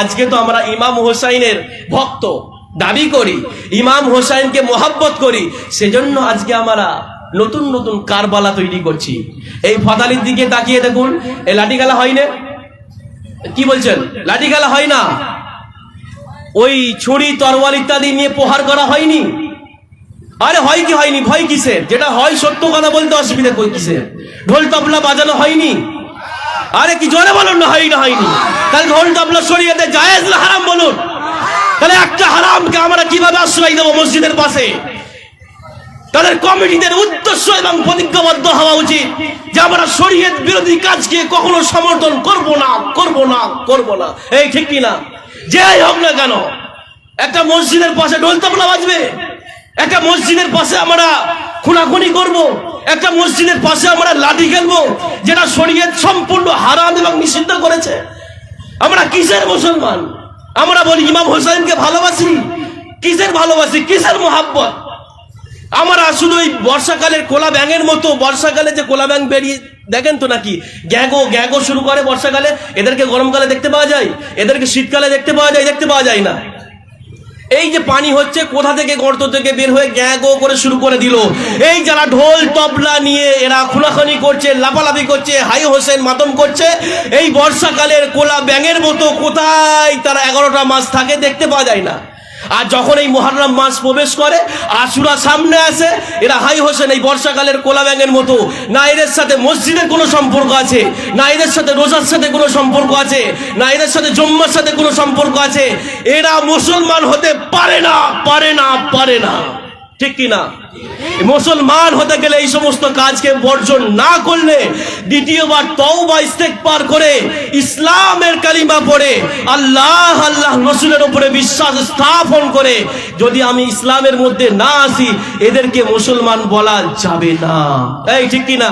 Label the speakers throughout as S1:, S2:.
S1: আজকে তো আমরা ইমাম হোসাইনের ভক্ত দাবি করি, ইমাম হোসাইনকে মোহাব্বত করি, সেজন্য আজকে আমরা নতুন নতুন কারবালা তৈরি করছি। এই ফদালির দিকে তাকিয়ে দেখুন এই লাঠিগালা হয় না? কি বলছেন? লাঠিগালা হয় না? ওই ছুরি, তরোয়াল ইত্যাদি নিয়ে প্রহার করা হয়নি? আরে হয় কি হয়নি? ভয় কিসের? যেটা হয় সত্য কথা বলতে অসুবিধা কই কিসের? ঢোল তবলা বাজানো হয়নি? আরে কি জোরে বলুন? না, হয়নি হয়নি। তাহলে ঢোল তবলা সরিয়ে দে জায়েজ না হারাম বলুন। তাহলে একটা হারামকে আমরা কীভাবে আশ্রয় দেবো মসজিদের পাশে? তাদের কমিটিদের উদ্দেশ্য এবং প্রতিজ্ঞাবদ্ধ হওয়া উচিত যে আমরা শরীয়ত বিরোধী কাজকে কখনো সমর্থন করব না করব না করব না। এই ঠিক কি না? যেই হোক না কেন, একটা মসজিদের পাশে ঢোল তবলা বাজবে। একটা মসজিদের পাশে আমরা খুনাখুনি করব। একটা মসজিদের পাশে আমরা লাঠি খেলব, যেটা শরীয়ত সম্পূর্ণ হারাম এবং নিষিদ্ধ করেছে। আমরা কিসের মুসলমান? আমরা বলি, ইমাম হোসেনকে ভালোবাসি। কিসের ভালোবাসি? কিসের মোহাব্বত? আমরা শুধু ওই বর্ষাকালের কোলা ব্যাঙের মতো, বর্ষাকালে যে কোলা ব্যাঙ বেরিয়ে, দেখেন তো নাকি? গ্যাগো গ্যাগো শুরু করে বর্ষাকালে, এদেরকে গরমকালে দেখতে পাওয়া যায়, এদেরকে শীতকালে দেখতে পাওয়া যায়, দেখতে পাওয়া যায় না। এই যে পানি হচ্ছে, কোথা থেকে গর্ত থেকে বের হয়ে গ্যাগো করে শুরু করে দিল। এই যারা ঢোল, তবলা নিয়ে এরা খুনাখানি করছে, লাফালাফি করছে, হাই হোসেন মাতম করছে, এই বর্ষাকালের কোলা ব্যাঙের মতো কোথায় তারা এগারোটা মাস থাকে দেখতে পাওয়া যায় না। আর যখন এই মহারাম মাস প্রবেশ করে, আশুরা সামনে আসে, এরা হাই হোসেন এই বর্ষাকালের কোলা ব্যাঙের মতো। না এদের সাথে মসজিদের কোনো সম্পর্ক আছে, না এদের সাথে রোজার সাথে কোনো সম্পর্ক আছে, না এদের সাথে জম্মার সাথে কোনো সম্পর্ক আছে। এরা মুসলমান হতে পারে না পারে না পারে না। ঠিক কি না? মুসলমান হতে গেলে এই সমস্ত কাজকে বর্জন না করলে, দ্বিতীয়বার তও বা তওবা, ইস্তেগফার করে ইসলামের কালিমা পড়ে, আল্লাহ আল্লাহ রসুলের উপরে বিশ্বাস স্থাপন করে, যদি আমি ইসলামের মধ্যে না আসি, এদেরকে মুসলমান বলা যাবে না। এই ঠিক কি না?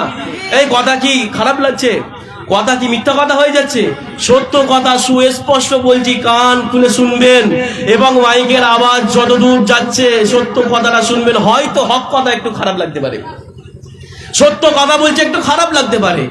S1: এই কথা কি খারাপ লাগছে? কথা কি মিথ্যা কথা হয়ে যাচ্ছে? সত্য কথা, সুস্পষ্ট বলছি, কান খুলে শুনবেন এবং মাইকের আওয়াজ যতদূর যাচ্ছে, সত্য কথাটা শুনবেন। হয়তো হক কথা একটু খারাপ লাগতে পারে। সত্য কথা বলছে একটু খারাপ লাগতে পারে।